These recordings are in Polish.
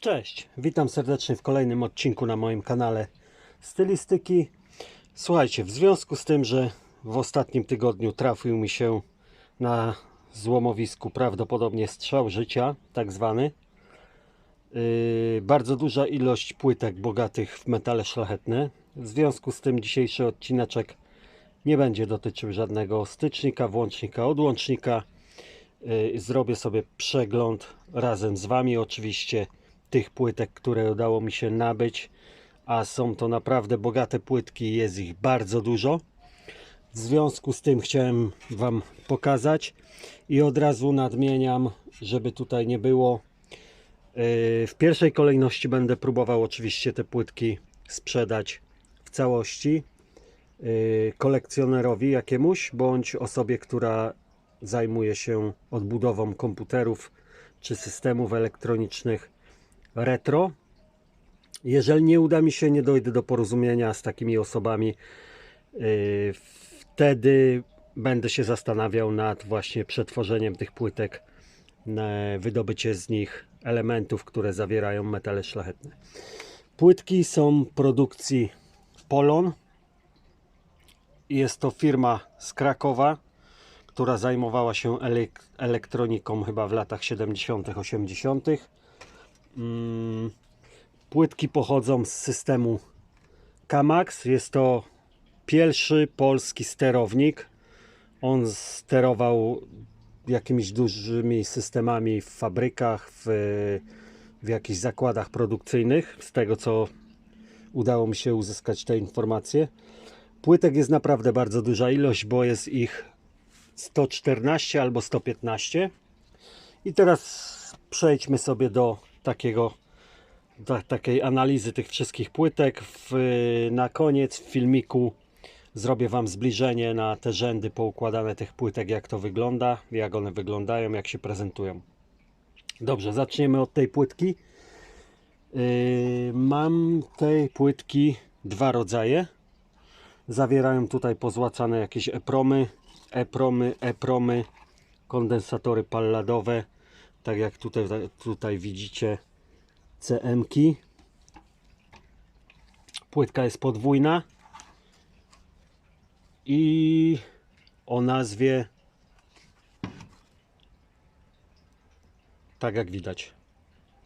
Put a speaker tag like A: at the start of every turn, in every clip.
A: Cześć, witam serdecznie w kolejnym odcinku na moim kanale Stylistyki. Słuchajcie, w związku z tym, że w ostatnim tygodniu trafił mi się na złomowisku prawdopodobnie strzał życia, tak zwany, yy, bardzo duża ilość płytek bogatych w metale szlachetne. W związku z tym dzisiejszy odcineczek nie będzie dotyczył żadnego stycznika, włącznika, odłącznika. Yy, Zrobię sobie przegląd razem z Wami oczywiście tych płytek, które udało mi się nabyć, a są to naprawdę bogate płytki, jest ich bardzo dużo. W związku z tym chciałem Wam pokazać i od razu nadmieniam, żeby tutaj nie było. Yy, W pierwszej kolejności będę próbował oczywiście te płytki sprzedać w całości yy, kolekcjonerowi jakiemuś, bądź osobie, która zajmuje się odbudową komputerów czy systemów elektronicznych retro. Jeżeli nie uda mi się, nie dojdę do porozumienia z takimi osobami, yy, wtedy będę się zastanawiał nad właśnie przetworzeniem tych płytek wydobycie z nich elementów, które zawierają metale szlachetne. Płytki są produkcji Polon. Jest to firma z Krakowa, która zajmowała się elek- elektroniką chyba w latach 70., 80. Mm, Płytki pochodzą z systemu Kamax. Jest to pierwszy polski sterownik. On sterował jakimiś dużymi systemami w fabrykach, w, w jakichś zakładach produkcyjnych. Z tego co udało mi się uzyskać te informacje. Płytek jest naprawdę bardzo duża ilość, bo jest ich 114 albo 115. I teraz przejdźmy sobie do takiego do takiej analizy tych wszystkich płytek. W, na koniec w filmiku zrobię Wam zbliżenie na te rzędy poukładane tych płytek, jak to wygląda, jak one wyglądają, jak się prezentują. Dobrze, zaczniemy od tej płytki. Yy, mam tej płytki dwa rodzaje. Zawierają tutaj pozłacane jakieś epromy, epromy, epromy, kondensatory palladowe, tak jak tutaj, tutaj widzicie CM-ki. Płytka jest podwójna i o nazwie tak jak widać.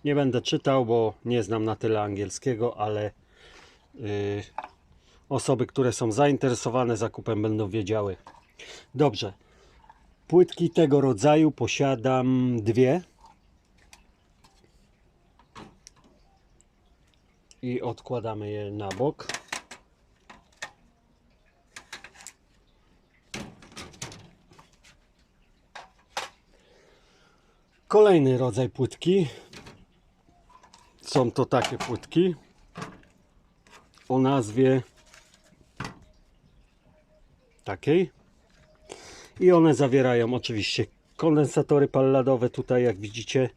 A: Nie będę czytał, bo nie znam na tyle angielskiego, ale yy, osoby, które są zainteresowane zakupem będą wiedziały. Dobrze. Płytki tego rodzaju posiadam dwie. i odkładamy je na bok. Kolejny rodzaj płytki. Są to takie płytki o nazwie takiej. I one zawierają oczywiście kondensatory palladowe tutaj jak widzicie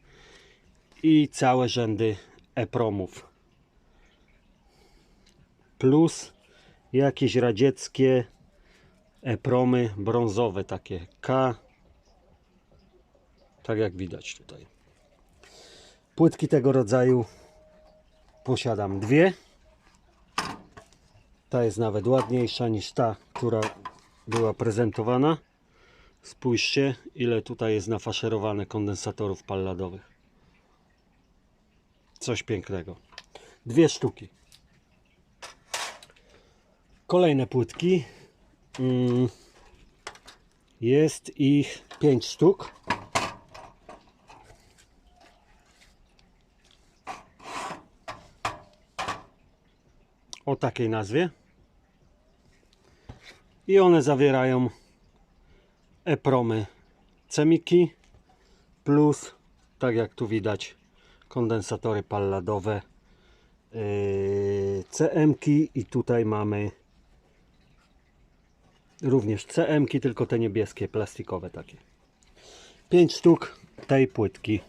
A: i całe rzędy EPROMów. Plus jakieś radzieckie epromy brązowe takie K tak jak widać tutaj. Płytki tego rodzaju posiadam dwie. Ta jest nawet ładniejsza niż ta która była prezentowana spójrzcie ile tutaj jest nafaszerowane kondensatorów palladowych coś pięknego dwie sztuki Kolejne płytki. Mm, Jest ich 5 sztuk. O takiej nazwie. I one zawierają epromy cemiki plus, tak jak tu widać, kondensatory palladowe yy, CM-ki i tutaj mamy również CM-ki, tylko te niebieskie, plastikowe takie. 5 sztuk tej płytki.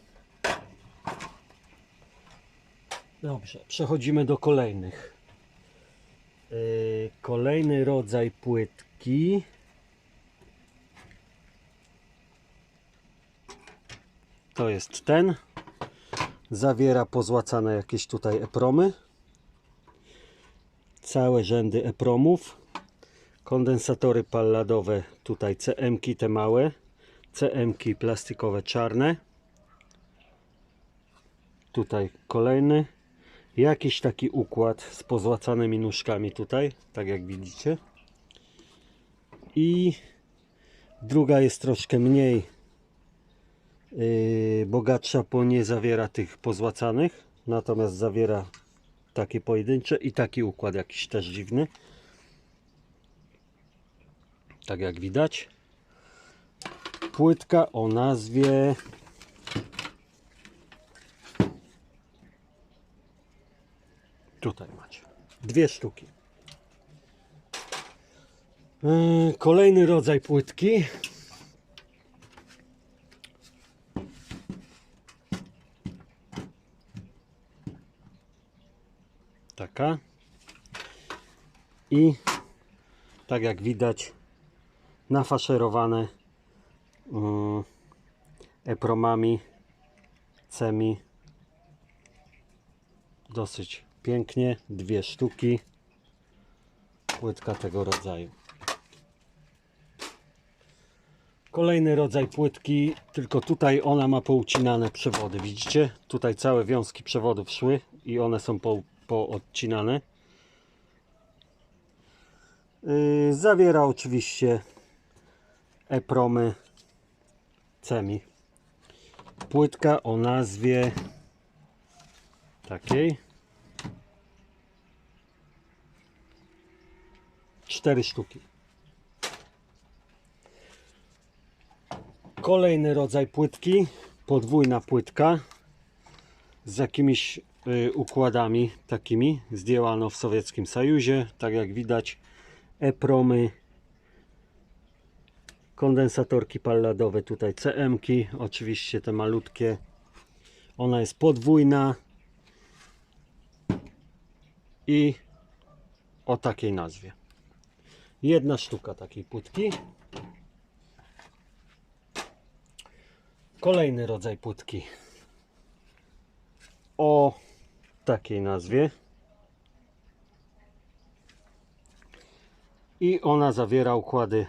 A: Dobrze, przechodzimy do kolejnych. Yy, kolejny rodzaj płytki. To jest ten. Zawiera pozłacane jakieś tutaj epromy. Całe rzędy epromów. Kondensatory palladowe, tutaj CM-ki te małe. CM-ki plastikowe czarne. Tutaj kolejny. Jakiś taki układ z pozłacanymi nóżkami tutaj, tak jak widzicie. I druga jest troszkę mniej bogatsza, bo nie zawiera tych pozłacanych, natomiast zawiera takie pojedyncze i taki układ jakiś też dziwny. Tak jak widać. Płytka o nazwie Tutaj macie. Dwie sztuki. Yy, Kolejny rodzaj płytki. Taka. I tak jak widać nafaszerowane yy, epromami, cemi. Dosyć pięknie, dwie sztuki płytka tego rodzaju. Kolejny rodzaj płytki tylko tutaj ona ma poucinane przewody. Widzicie? Tutaj całe wiązki przewodów szły i one są po, poodcinane Yy, zawiera oczywiście epromy cemi płytka o nazwie takiej. Cztery sztuki. Kolejny rodzaj płytki, podwójna płytka z jakimiś układami takimi. Zdjęłano w Sowieckim Sojuzie, tak jak widać epromy, kondensatorki palladowe, tutaj CM-ki, oczywiście te malutkie. Ona jest podwójna, i o takiej nazwie. Jedna sztuka takiej płytki. Kolejny rodzaj płytki o takiej nazwie. I ona zawiera układy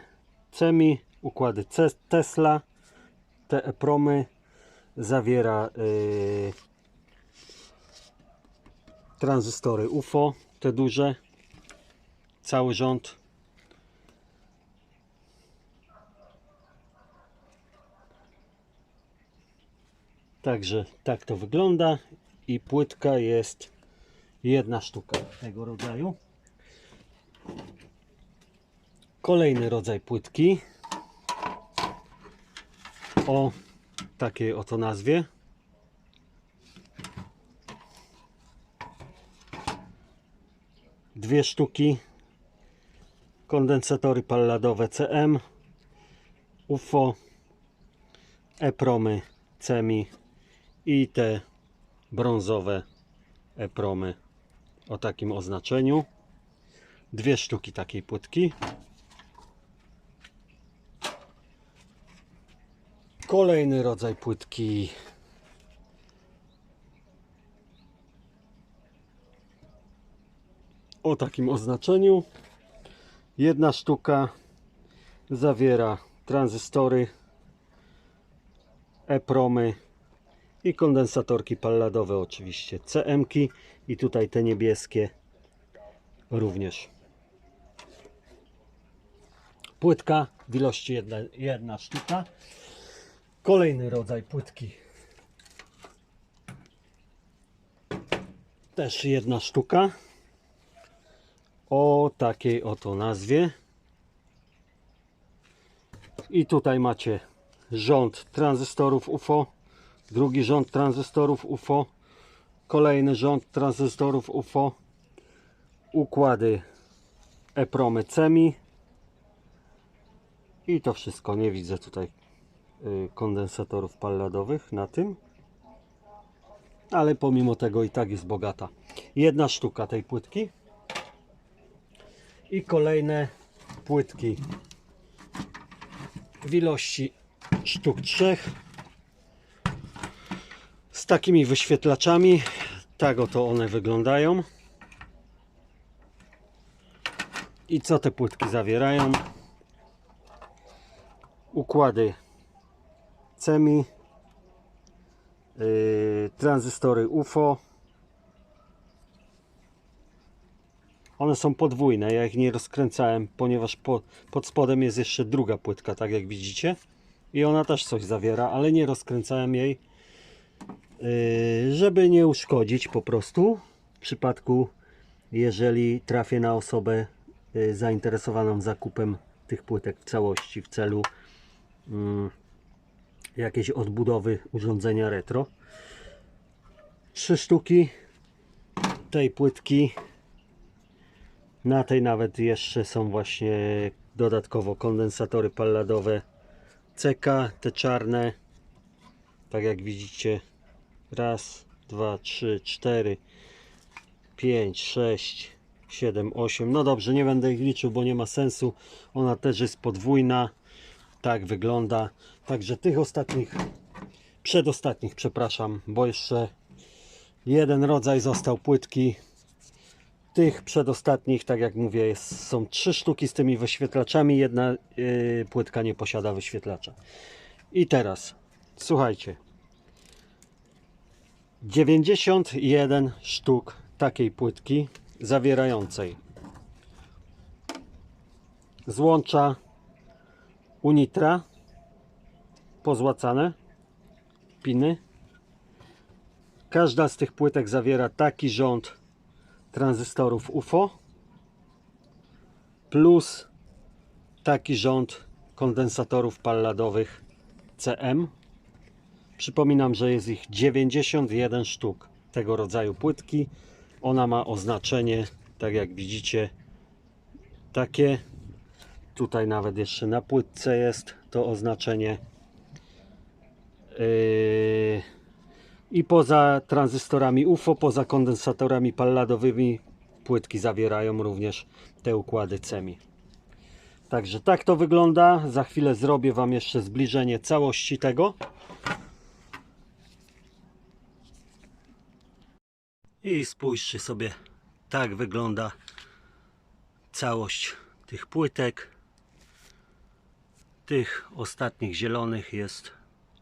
A: CEMI, układy Tesla, te epromy, zawiera yy, tranzystory UFO, te duże, cały rząd. Także tak to wygląda i płytka jest jedna sztuka tego rodzaju. Kolejny rodzaj płytki. O takiej oto nazwie. dwie sztuki. Kondensatory palladowe CM UFO EPROMy CEMI i te brązowe EPROMy o takim oznaczeniu. Dwie sztuki takiej płytki. Kolejny rodzaj płytki. O takim oznaczeniu. Jedna sztuka zawiera tranzystory, EPROMy i kondensatorki palladowe oczywiście, CM-ki i tutaj te niebieskie również. Płytka w ilości jedna, jedna sztuka. Kolejny rodzaj płytki. Też jedna sztuka o takiej oto nazwie. I tutaj macie rząd tranzystorów UFO, drugi rząd tranzystorów UFO, kolejny rząd tranzystorów UFO, układy EPROMy CEMI. I to wszystko. Nie widzę tutaj y, kondensatorów palladowych na tym, ale pomimo tego i tak jest bogata. Jedna sztuka tej płytki. I kolejne płytki w ilości sztuk trzech takimi wyświetlaczami. Tak oto one wyglądają. I co te płytki zawierają? Układy CEMI, yy, tranzystory UFO. One są podwójne, ja ich nie rozkręcałem, ponieważ po, pod spodem jest jeszcze druga płytka, tak jak widzicie. I ona też coś zawiera, ale nie rozkręcałem jej, żeby nie uszkodzić po prostu. W przypadku, jeżeli trafię na osobę yy, zainteresowaną zakupem tych płytek w całości w celu mm, jakiejś odbudowy urządzenia retro. Trzy sztuki tej płytki. Na tej nawet jeszcze są właśnie dodatkowo kondensatory palladowe CK, te czarne. Tak jak widzicie, raz, dwa, trzy, cztery, pięć, sześć, siedem, osiem. No dobrze, nie będę ich liczył, bo nie ma sensu. Ona też jest podwójna. Tak wygląda. Także tych ostatnich, przedostatnich, przepraszam, bo jeszcze jeden rodzaj został płytki. Tych przedostatnich, tak jak mówię, jest, są trzy sztuki z tymi wyświetlaczami. Jedna yy, płytka nie posiada wyświetlacza. I teraz, słuchajcie. 91 sztuk takiej płytki zawierającej złącza Unitra pozłacane piny. Każda z tych płytek zawiera taki rząd tranzystorów UFO plus taki rząd kondensatorów palladowych CM. Przypominam, że jest ich 91 sztuk tego rodzaju płytki. Ona ma oznaczenie, tak jak widzicie, takie. Tutaj nawet jeszcze na płytce jest to oznaczenie. Yy, I poza tranzystorami UFO, poza kondensatorami palladowymi, płytki zawierają również te układy CEMI. Także tak to wygląda. Za chwilę zrobię Wam jeszcze zbliżenie całości tego. I spójrzcie sobie, tak wygląda całość tych płytek. Tych ostatnich zielonych jest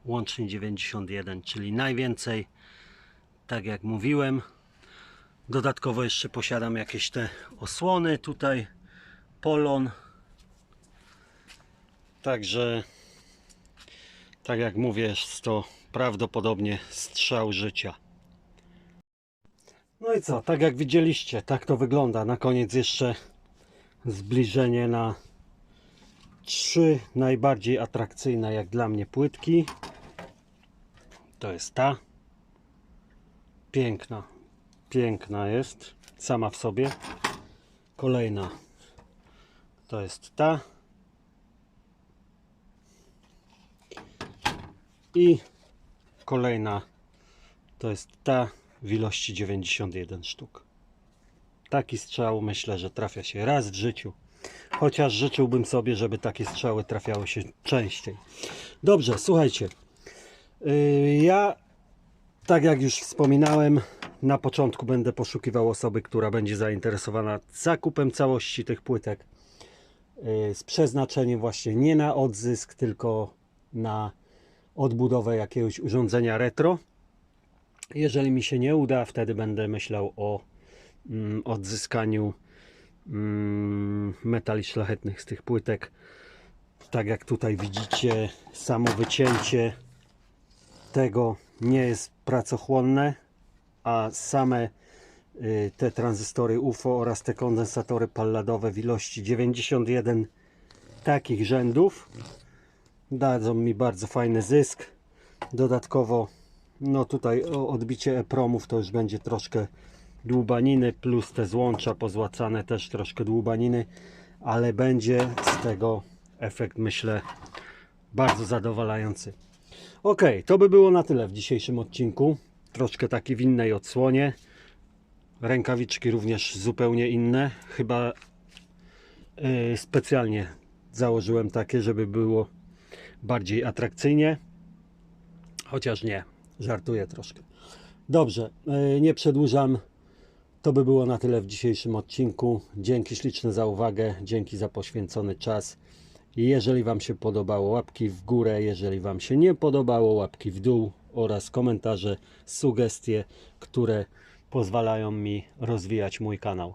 A: łącznie 91, czyli najwięcej, tak jak mówiłem. Dodatkowo jeszcze posiadam jakieś te osłony tutaj, polon. Także, tak jak mówię, jest to prawdopodobnie strzał życia. No i co, tak jak widzieliście, tak to wygląda. Na koniec jeszcze zbliżenie na trzy najbardziej atrakcyjne jak dla mnie płytki. To jest ta. Piękna, piękna jest sama w sobie. Kolejna to jest ta. I kolejna to jest ta w ilości 91 sztuk. Taki strzał myślę, że trafia się raz w życiu. Chociaż życzyłbym sobie, żeby takie strzały trafiały się częściej. Dobrze, słuchajcie. Yy, Ja, tak jak już wspominałem, na początku będę poszukiwał osoby, która będzie zainteresowana zakupem całości tych płytek yy, z przeznaczeniem właśnie nie na odzysk, tylko na odbudowę jakiegoś urządzenia retro. Jeżeli mi się nie uda, wtedy będę myślał o mm, odzyskaniu mm, metali szlachetnych z tych płytek. Tak jak tutaj widzicie, samo wycięcie tego nie jest pracochłonne, a same y, te tranzystory UFO oraz te kondensatory palladowe w ilości 91 takich rzędów dadzą mi bardzo fajny zysk. Dodatkowo, no tutaj odbicie EPROMów to już będzie troszkę dłubaniny, plus te złącza pozłacane też troszkę dłubaniny, ale będzie z tego efekt myślę bardzo zadowalający. Ok, to by było na tyle w dzisiejszym odcinku. Troszkę taki w innej odsłonie. Rękawiczki również zupełnie inne. Chyba yy, specjalnie założyłem takie, żeby było bardziej atrakcyjnie. Chociaż nie, żartuję troszkę. Dobrze, yy, nie przedłużam. To by było na tyle w dzisiejszym odcinku. Dzięki śliczne za uwagę, dzięki za poświęcony czas. Jeżeli Wam się podobało, łapki w górę, jeżeli Wam się nie podobało, łapki w dół oraz komentarze, sugestie, które pozwalają mi rozwijać mój kanał.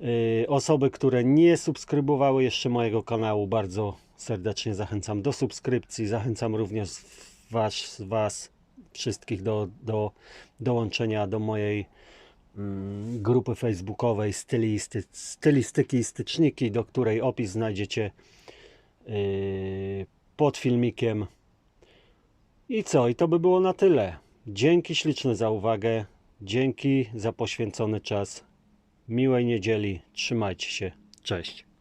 A: Yy, Osoby, które nie subskrybowały jeszcze mojego kanału, bardzo serdecznie zachęcam do subskrypcji. Zachęcam również Was, was wszystkich do, do dołączenia do mojej mm, grupy facebookowej stylisty, stylistyki i styczniki, do której opis znajdziecie yy, pod filmikiem. I co? I to by było na tyle. Dzięki śliczne za uwagę. Dzięki za poświęcony czas. Miłej niedzieli. Trzymajcie się. Cześć.